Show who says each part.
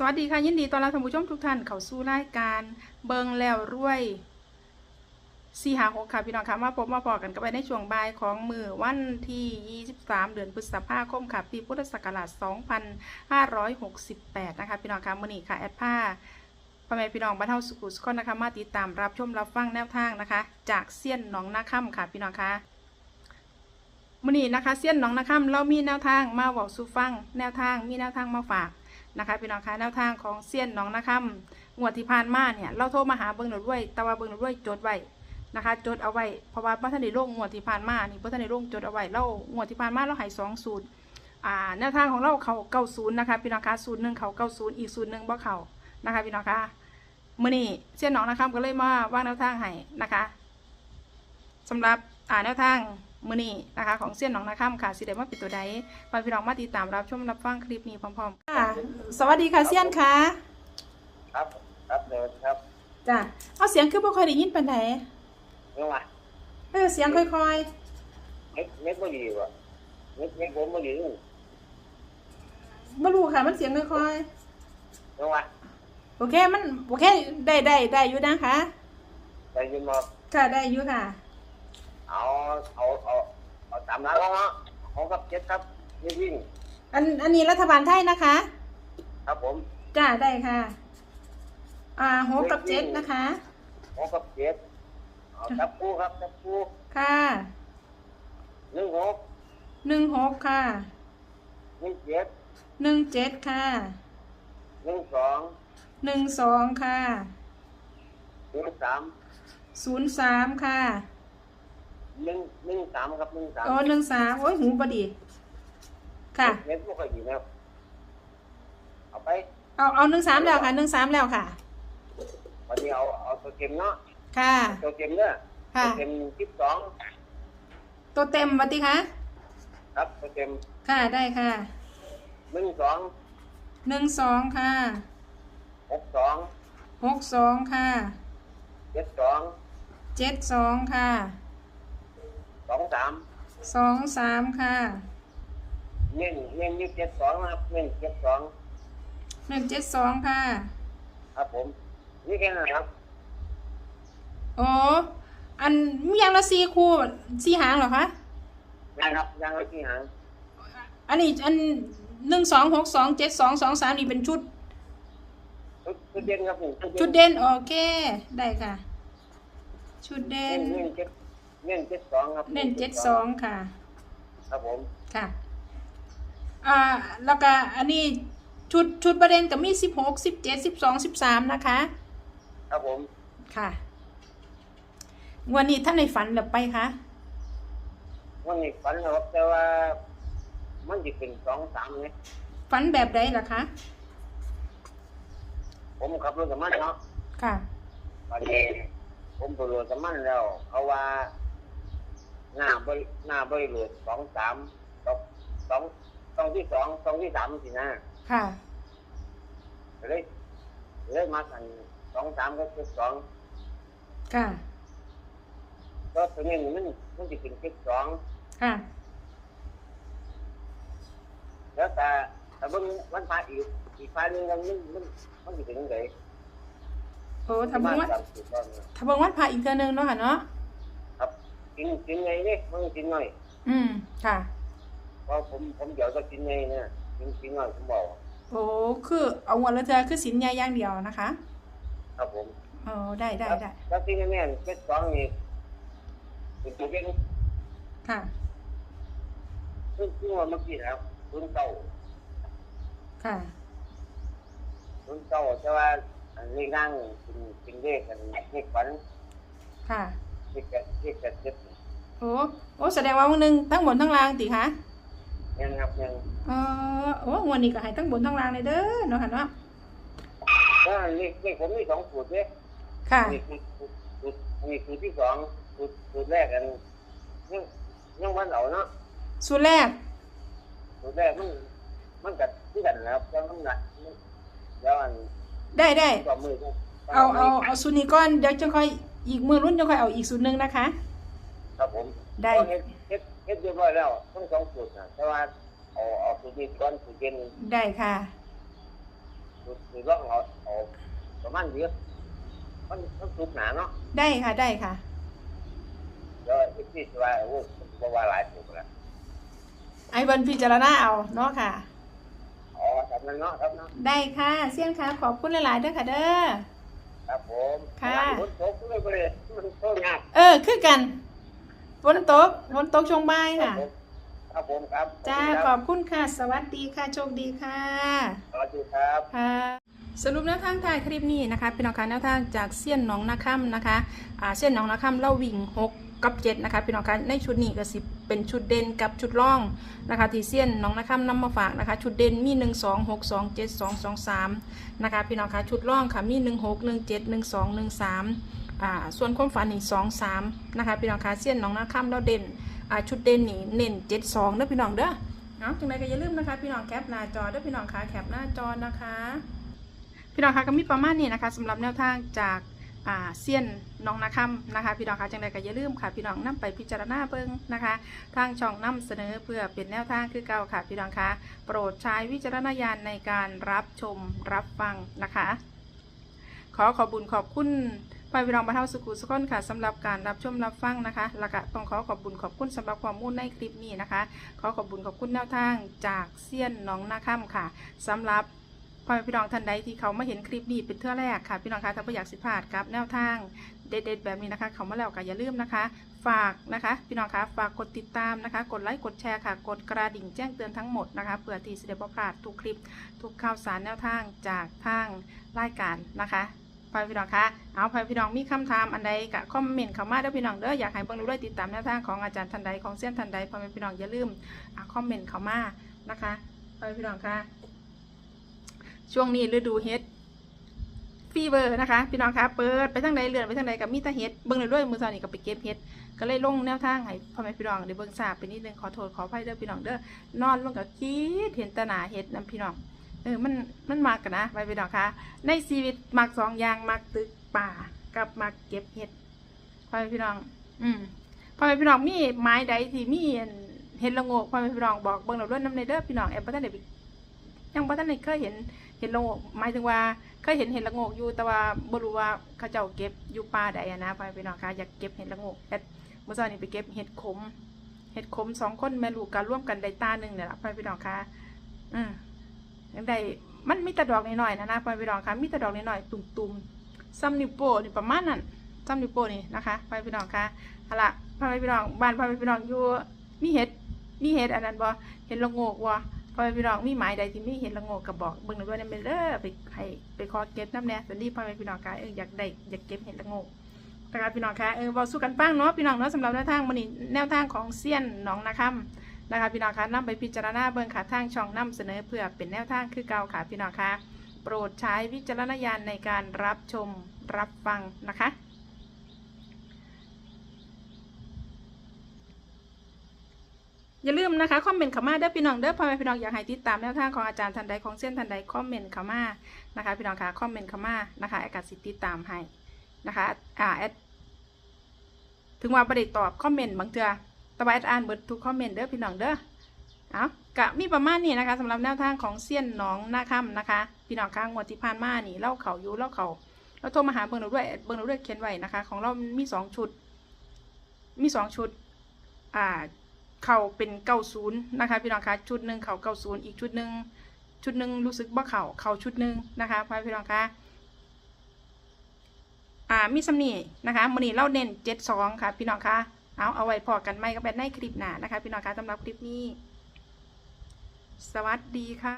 Speaker 1: สวัสดีค่ะ ยินดีต้อนรับท่านผู้ชมทุกท่านเข้าสู่รายการเบิงแล้วรวยสี่หาหกค่ะพี่น้องค่ะมาพบมาพอกันกันไปในช่วงบ่ายของมือวันที่ 23 เดือนพฤษภาคมค่ะ ปีพุทธศักราช 2568 นะคะ พี่น้องค่ะมื่อนี้ค่ะ แอดผ้าพ่อแม่พี่น้องบ้านเฮาสุขุสุขคนนะคะ มาติดตามรับชมรับฟังแนวทางนะคะ จากเซียนหนองนาค่ำค่ะ พี่น้องค่ะมื่อนี้นะคะเซียนหนองนาค่ำเรามีแนวทางมาบอกสู่ฟังแนวทางมีแนวทางมาฝาก นะคะพี่น้องคะแนวทางของเซียนน้องนะคะงวดที่ผ่านมาเนี่ยเราโทรมาหาเบิ้งหนูด้วยแต่ว่าเบิ้งหนูด้วยจดไว้นะคะจดเอาไว้เพราะว่าพระท่านได้ลงงวดที่ผ่านมานี่พระท่านได้ลงจดเอาไว้เรางวดที่ผ่านมาเราให้สองสูตรอ่าแนวทางของเราเขาเก้าศูนย์นะคะพี่น้องคะศูนย์หนึ่งเขาเก้าศูนย์อีกศูนย์หนึ่งบ่เขานะคะพี่น้องคะมื่อนี้เซียนน้องนะคะก็เลยมาว่างแนวทางให้นะคะสำหรับอ่าแนวทาง มื่อนี้นะคะของเซียนน้องนะคะค่ะสิเดมาปิดตัวใดไปพี่น้องมาติดตามรับชมรับฟังคลิปนี้พร้อมๆค่ะ สวัสดีค่ะเซียนค่ะ
Speaker 2: ครับ ครับเดินครับ
Speaker 1: จ้ะเอาเสียงคือบ่ค่อยได้ยินปานใด
Speaker 2: นี่ว่า
Speaker 1: เออเสียงค่อย
Speaker 2: เน็ตเน็ตไม่ดีว่ะเน็ตเน็ตผมไม่ดีนี่
Speaker 1: ๆบ่รู้ค่ะ มันเสียงค่อย
Speaker 2: นี่ว่า
Speaker 1: ๆโอเคมันโอเคได้ได้ได้อยู่นะคะ
Speaker 2: แต่ยินมา
Speaker 1: ค่ะได้อยู่ค่ะ
Speaker 2: เอาเอาเอาเอาตามนั้นแล้วเนาะของกับเจ็ดครับนี่วิ่ง
Speaker 1: อันอันนี้รัฐบาลไทยนะคะ
Speaker 2: ครับผม
Speaker 1: จ้าได้ค่ะ อ่าหกกับเจ็ดนะคะ
Speaker 2: ของกับเจ็ดเอาจับคู่ครับจับคู่
Speaker 1: ค่ะ
Speaker 2: หนึ่งหก
Speaker 1: หนึ่งหกค่ะ
Speaker 2: หนึ่งเจ็ด
Speaker 1: หนึ่งเจ็ดค่ะ
Speaker 2: หนึ่งสอง
Speaker 1: หนึ่งสองค่ะ
Speaker 2: หนึ่งสาม
Speaker 1: ศูนย์สามค่ะ
Speaker 2: หนึ่งหนึ่งสามครับหนึ่งสาม
Speaker 1: โอ้หนึ่งสามโอ้ยหูบดี ค่ะ
Speaker 2: เน็ตไม่ค่อยดีแล้วเอาไป
Speaker 1: เอาเอาหนึ่งสามแล้วค่ะหนึ่งสามแล้วค่ะ
Speaker 2: วันนี้เอาเอาตัวเต็มเนาะ
Speaker 1: ค่ะ
Speaker 2: ตัวเต็มเนี่ย
Speaker 1: ค่ะ
Speaker 2: ตัวเต็มสิบสอง
Speaker 1: ตัวเต็มวัติคะ
Speaker 2: ครับตัวเต็ม
Speaker 1: ค่ะได้ค่ะ
Speaker 2: หนึ่งสอง
Speaker 1: หนึ่งสองค่ะ
Speaker 2: หกสอง
Speaker 1: หกสองค่ะ
Speaker 2: เจ็ดสอง
Speaker 1: เจ็ดสองค่ะ
Speaker 2: สองสาม
Speaker 1: สองสามค่ะ
Speaker 2: เน้นเน้นอยี่เจ็ดสองนะครับเน้นเจ็ดสอง
Speaker 1: หนึ่งเจ็ดสองค่ะ
Speaker 2: ครับผมนี่แค่นั้นครับ
Speaker 1: โอ้อันมีอย่างละสี่คู่สี่หางเหรอคะ
Speaker 2: นะครับยังไม่ที่หาง
Speaker 1: อันนี้อันหนึ่งสองหกสองเจ็ดสองสองสามนี่เป็นชุด
Speaker 2: ชุดชุดเด่นครับนี่
Speaker 1: ชุดเด่นโอเคได้ค่ะ ชุดเด่
Speaker 2: เน้
Speaker 1: น
Speaker 2: น เน้นเจ็ดเน้นเจ็ดสองครับ
Speaker 1: เด่นเจ็ดสองค่ะ
Speaker 2: ครับผม
Speaker 1: ค่ะ อ่า แล้วก็อันนี้ชุดชุดประเด็นก็มีสิบหกสิบเจ็ดสิบสองสิบสามนะคะ
Speaker 2: ครับผม
Speaker 1: ค่ะวันนี้ท่านในฝันหรือไปคะ
Speaker 2: วันนี้ฝันนะครับแต่ว่า มันจะเป็นสองสามเนี่ย
Speaker 1: ฝันแบบใดล่ะคะ
Speaker 2: ผมขับรถกับมันเนาะ
Speaker 1: ค่ะ
Speaker 2: วันนี้ผมไปรถกับมันแล้วเขาว่า หน้าบริหน้าบริรถสองสามสองสองสองที่สองสองที่สามสินะ
Speaker 1: ค่ะ
Speaker 2: เลยเลยมากันสองสามก็คือสอง
Speaker 1: ค่ะ
Speaker 2: ก็ตัวนี้มันมันจะเป็นคิดสอง
Speaker 1: ค่ะ
Speaker 2: แล้วแต่แต่เบิ่งวันพาอีกอีกพาหนึงมันมันมันมันจะเป็นยังไง
Speaker 1: โอ้ทำเบิ่งวัด
Speaker 2: สามสิบต้น
Speaker 1: ทำเบิ่งวัดพระอีกเทื่อนึงเนาะค่ะเนาะ
Speaker 2: ครับ กินกินไงเนี่ยมันกินหน่อย
Speaker 1: อืมค่ะ
Speaker 2: เพราะผมผมเดี๋ยวจะกินไงเนี่ยกินกินหน่อยผมบอก
Speaker 1: โอ้คือเอางวดละเทื่อคือสินใหญ่อย่างเดียวนะคะ
Speaker 2: ครับผม
Speaker 1: โอ้ได้ได้ได้
Speaker 2: แล้วที่แน่ๆคิดสองนี่เป็นตัวเป็น
Speaker 1: ค่ะ
Speaker 2: ซึ่งซึ่งว่าเมื่อกี้แล้วรุ่นเก่า
Speaker 1: ค่ะ
Speaker 2: รุ่นเก่าแต่ว่าอันเลขนั่งเป็นเป็นเลขกันเลขฝัน
Speaker 1: ค่ะ
Speaker 2: เลขกันเลขกันเจ็ด
Speaker 1: โอ้โอ้แสดงว่าวันหนึ่งทั้งบนทั้งล่างติคะ
Speaker 2: ยังครับยัง
Speaker 1: เออโอ้งวดนี้ก็ให้ทั้งบนทั้งล่างเลยเด้อเนาะค่ะเนาะ
Speaker 2: ก็เลขเลขผมมีสองสูตรเนี่ย
Speaker 1: ค่ะ
Speaker 2: นี่คือสูตรอันนี้คือที่สองสูตรสูตรแรกกันยังยังวันเอาเนาะ
Speaker 1: สูตรแรก
Speaker 2: สูตรแรกมันมันกัดที่กันนะครับแล้วมันหนักมันแล้วอัน
Speaker 1: ได้ได้
Speaker 2: ต่อมือก็
Speaker 1: เอาเอาเอาสูตรนี้ก่อนเดี๋ยวจะค่อยอีกมือรุ่นจะค่อยเอาอีกสูตรหนึ่งนะคะ
Speaker 2: ครับ ผม
Speaker 1: ได้
Speaker 2: ก็เฮ็ดเฮ็ดเฮ็ดเรียบร้อยแล้วทั้งสองสูตรนะแต่ว่าเอาเอาสูตรนี้ก่อนสูตรเย็น
Speaker 1: ได้ค่ะ
Speaker 2: สจุดจุดร่องเอาเอาประมาณเยอะมันมันสุกหนาเนาะ
Speaker 1: ได้ค่ะได้ค่ะ
Speaker 2: เดี๋ยวอีกที่ว่าโอ้บ่ว่าหลายสุกแล้ว
Speaker 1: ไอ้เบิร์นพิจารณาเอาเนาะค่ะ
Speaker 2: อ๋อครับนั่นเนาะครับเนาะ
Speaker 1: ได้ค่ะเซียนค่ะขอบคุณหลายๆเด้อค่ะเด้อ
Speaker 2: ครับผม
Speaker 1: ค่ะ
Speaker 2: ฝนตกเลยบ่เลยมันโตยาก
Speaker 1: เออ คือกัน ฝนตกฝนตกช่วงบ่ายค่ะ
Speaker 2: ครับผมครับ
Speaker 1: จ้า
Speaker 2: ข
Speaker 1: ข
Speaker 2: อ
Speaker 1: อ
Speaker 2: บบ
Speaker 1: คุณค่ะ สวัสดีค่ะ โชคดีค่ะ
Speaker 2: สวัสดีครับ
Speaker 1: ค่ะ สรุปแนวทางท้ายคลิปนี้นะคะพี่น้องคะแนวทางจากเซียนหน้องนาค่ำนะคะอ่าเซียนหน้องนาค่ำเล่าวิ่ง6กับ7นะคะพี่น้องคะในชุดนี้ก็สิเป็นชุดเด่นกับชุดร่องนะคะที่เซียนหน้องนาค่ำนำมาฝากนะคะ ชุดเด่นมี 1 2 6 2 7 2 2 3นะคะพี่น้องคะชุดร่องค่ะมี 1 6 1 7 1 2 1 3 อ่าส่วนความฝันนี่2 3นะคะพี่น้องคะเซียนน้องนาค่ำเราเด่นอ่าชุดเด่นนี่เน้น7 2เด้อพี่น้องเด้อเนาะจังไรก็อย่าลืมนะคะพี่น้องแคปหน้าจอเด้อพี่น้องคะแคปหน้าจอนะคะ พี่น้องคะก็มีประมาณนี้นะคะสำหรับแนวทางจากอ่าเซียนน้องนาคำนะคะ พี่น้องคะจังใดก็อย่าลืมค่ะ พี่น้องนํไปพิจารณาเบิ่งนะคะ ทางช่องนํเสนอเพื่อเป็นแนวทางคือเก่าค่ะ พี่น้องคะโปรดใช้วิจารณญาณในการรับชมรับฟังนะคะ ขอขอบุญขอบคุณ พ่อพี่น้องบรรเทาสุขุสุขคนค่ะสำหรับการรับชมรับฟังนะคะแล้วก็ต้องขอขอบบุญขอบคุณสำหรับความมุ่นในคลิปนี้นะคะ ขอขอบบุญขอบคุณแนวทางจากเซียนน้องนาคำค่ะสำหรับพ่อแม่พี่น้องท่านใดที่เขามาเห็นคลิปนี้เป็นเทื่อแรกค่ะ พี่น้องคะถ้าอยากสิพลาดกับแนวทางเด็ดๆแบบนี้นะคะ เขามาแล้วก็อย่าลืมนะคะ ฝากนะคะ พี่น้องคะฝากกดติดตามนะคะ กดไลค์กดแชร์ค่ะ กดกระดิ่งแจ้งเตือนทั้งหมดนะคะเพื่อที่จะได้บ่พลาดทุกคลิป ทุกข่าวสารแนวทางจากทางรายการนะคะ พ่อพี่น้องคะเอาพ่อพี่น้องมีคำถามอันใดก็คอมเมนต์เข้ามาเด้อพี่น้องเด้ออยากให้เบิ่งรู้ด้วยติดตามแนวทางของอาจารย์ท่านใดของเส้นท่านใดพ่อแม่พี่น้องอย่าลืมอะคอมเมนต์เข้ามานะคะพ่อพี่น้องคะช่วงนี้ฤดูเฮ็ดฟีเวอร์นะคะ พี่น้องคะเปิดไปทางใดเลื่อนไปทางใดกับมีต่เฮ็ดเบิ่งเลยด้วยมือสาวนี่ก็ไปเก็บเฮ็ดก็เลยลงแนวทางให้พ่อแม่พี่น้องได้เบิ่งทราบไปนิดนึงขอโทษขออภัยเด้อพี่น้องเด้อนอนลงกับคิดเห็นตหนาเฮ็ดนํพี่น้อง เออมันมันมากกันนะไปพี่น้องคะในชีวิตมักสองอย่างมักตึกป่ากับมักเก็บเฮ็ดพ่อแม่พี่น้อง อืมพ่อแม่พี่น้องมีไม้ใดที่มีอันเห็ดละงกพ่อแม่พี่น้องบอกเบิ่งเราด้วยน้ำในเด้อพี่น้องแอบบ่ทันได้ไปยังบ่ทันได้เคยเห็นเห็ดละงกหมายถึงว่าเคยเห็นเห็ดละงกอยู่แต่ว่าบ่รู้ว่าเขาเจ้าเก็บอยู่ป่าใดนะพ่อแม่พี่น้องคะอยากเก็บเห็ดละงกแต่เมื่อเช้านี้ไปเก็บเห็ดขมเห็ดขมสองคนแม่ลูกกันร่วมกันได้ตาหนึ่งเนี่ยละพ่อแม่พี่น้องคะอืม ยังได้มันมีแต่ดอกน้อยๆนะนะพ่อยพี่น้องค่ะมีแต่ดอกน้อยๆตุ่มๆซ้ำนิ้วโปนี่ประมาณนั้นซ้ำนิ้วโปนี่นะคะพ่อยพี่น้องค่ะเอาละพ่อยพี่น้องบ้านพ่อยพี่น้องอยู่มีเห็ดมีเห็ดอันนั้นบ่เห็ดละโงกบ่พ่อยพี่น้องมีหมายใดที่มีเห็นละโงกกระบอกเบิ่งหน่อยด้วยนะเมเด้อไปให้ไปขอเก็บน้ำแน่สวัสดีพ่อยพี่น้องคะเอออยากได้อยากเก็บเห็ดละโงกนะคะพี่น้องคะเออบอกสู้กันป้างเนาะพี่น้องเนาะสำหรับแนวทางมันนี่แนวทางของเซียนหนองนาคำ นะคะพี่น้องคะนํไปพิจารณาเบิ่งค่ะทางช่องนํเสนอเพื่อเป็นแนวทางคือเก่าค่ะพี่น้องคะโปรดใช้วิจารณญาณในการรับชมรับฟังนะคะอย่าลืมนะคะคอมเมนต์เข้ามาเด้อพี่น้องเด้อพ่อแม่พี่น้องอยากให้ติดตามแนวทางของอาจารย์ทันใดของเส้นทันใดคอมเมนต์เข้ามานะคะพี่น้องคะคอมเมนต์เข้ามานะคะอดกัสิติดตามให้นะคะอ่าแอดถึงว่าประเด็ตอบคอมเมนต์บางเทื่อ ต่ว่าแอดอ่านเบิดทุกคอมเมนต์เด้อพี่น้องเด้อเอากะมีประมาณนี้นะคะสำหรับแนวทางของเซียนน้องหน้าค่ำนะคะ พี่น้องค้างวดที่ผ่านมานี่เล่าเขายูเล่าเขาเราโทรมาหาเบิ้งเราด้วยเบิ้งเราด้วยเขียนไว้นะคะ ของเรามีสองชุด มีสองชุด อ่า เข่าเป็นเก้าศูนย์นะคะ พี่น้องคะชุดหนึ่งเข่าเก้าศูนย์อีกชุดหนึ่งชุดหนึ่งรู้สึกว่าเข่าเข่าชุดหนึ่งนะคะพพี่น้องคะอ่ามีสำนีนะคะมันนี้เล่าเน้นเจ็ดสองค่ะ พี่น้องคะ เอาเอาไว้พอกันไหมก็เป็นในคลิปหน้านะคะ พี่น้องคะสำหรับคลิปนี้ สวัสดีค่ะ